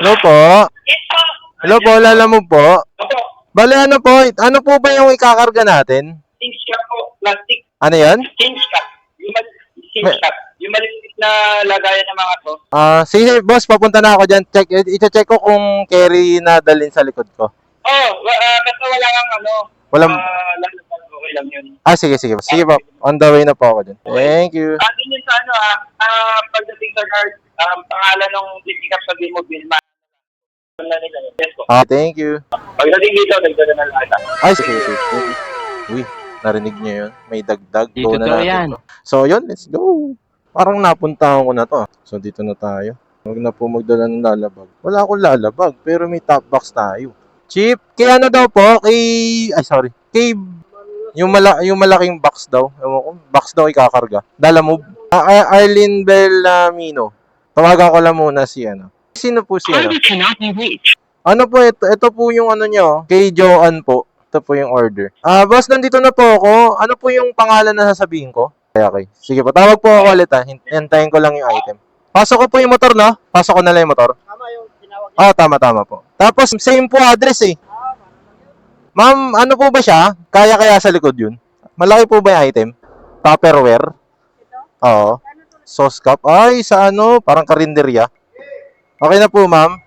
Hello po. Yes po. Hello po, lala mo po. Opo. Bale, ano po, ano po ba yung ikakarga natin? Things cup po. Plastic. Ano yan? Things cup. Yung things cup. Yung maliit na lagayan ng mga to. Ah, sige, boss, papunta na ako dyan. Check, i-check ko kung carry na dalhin sa likod ko. Oh, wa- ah, basta wala kang ano. Walang, ah, lalabas, okay lang yun. ah, sige, sige. Sige po, on the way na po ako dyan. Thank you. Ah, din yun sa ano ah, ah, pagdating sa guard, um, pangalan ng picking up sa Demo Bill, ma- na nila yun. Yes po. Ah, thank you. Pagdating dito, nagdala na lahat. ah. Ay, sige, sige. Uy, narinig niyo yun? May dagdag. Dito na natin yan. to. So, yun, let's go. Parang napuntahan ko na to. So, dito na tayo. Huwag na po magdala ng lalabag. Wala akong lalabag, pero may top box tayo. Chip, kay ano daw po? Kay, ay sorry, kay yung, mala, yung malaking box daw. Ewan ko, box daw ikakarga. Dala mo. Ar- Arlene Bellamino. Tawagan ko lang muna si ano. Sino po si ano? cannot be reached. Ano po, ito, ito po yung ano nyo, kay Joanne po. Ito po yung order. Ah, boss, nandito na po ako. Ano po yung pangalan na sasabihin ko? Okay, okay. Sige po, tawag po ako ulit ha. Hin- Hintayin ko lang yung item. Pasok ko po yung motor, no? Pasok ko na lang yung motor. Tama yung tinawag Oh, tama, tama po. Tapos, same po address eh. Ma'am, ano po ba siya? Kaya kaya sa likod yun? Malaki po ba yung item? Tupperware? Oo. Sauce cup? Ay, sa ano? Parang karinderya. Okay na po, ma'am.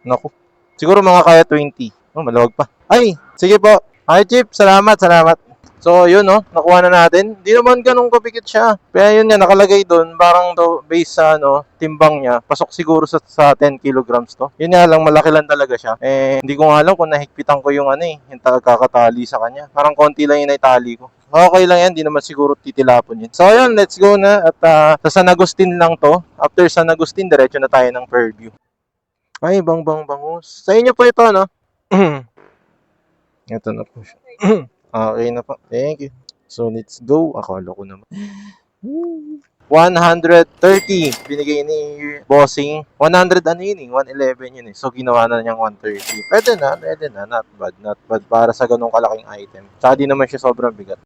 Naku. Siguro mga kaya 20. Oh, malawag pa. Ay, sige po. Ay, Chip, salamat, salamat. So, yun, no? Nakuha na natin. Hindi naman ganun kapikit siya. Kaya yun nga, nakalagay doon. Parang to, based sa, ano, timbang niya. Pasok siguro sa, sa 10 kilograms to. Yun nga lang, malaki lang talaga siya. Eh, hindi ko nga alam kung nahigpitan ko yung, ano eh, yung kakatali sa kanya. Parang konti lang yung naitali ko. Okay lang yan, di naman siguro titilapon yun. So, ayun, let's go na. At ah, sa San Agustin lang to. After San Agustin, diretso na tayo ng Fairview. Ay, bang bang bangus. Sa inyo po ito, no? ito na po siya. okay na po. Thank you. So, let's go. Akala ko naman. 130 binigay ni bossing 100 ano yun eh 111 yun eh so ginawa na niyang 130 pwede na pwede na not bad not bad para sa ganung kalaking item tsaka di naman siya sobrang bigat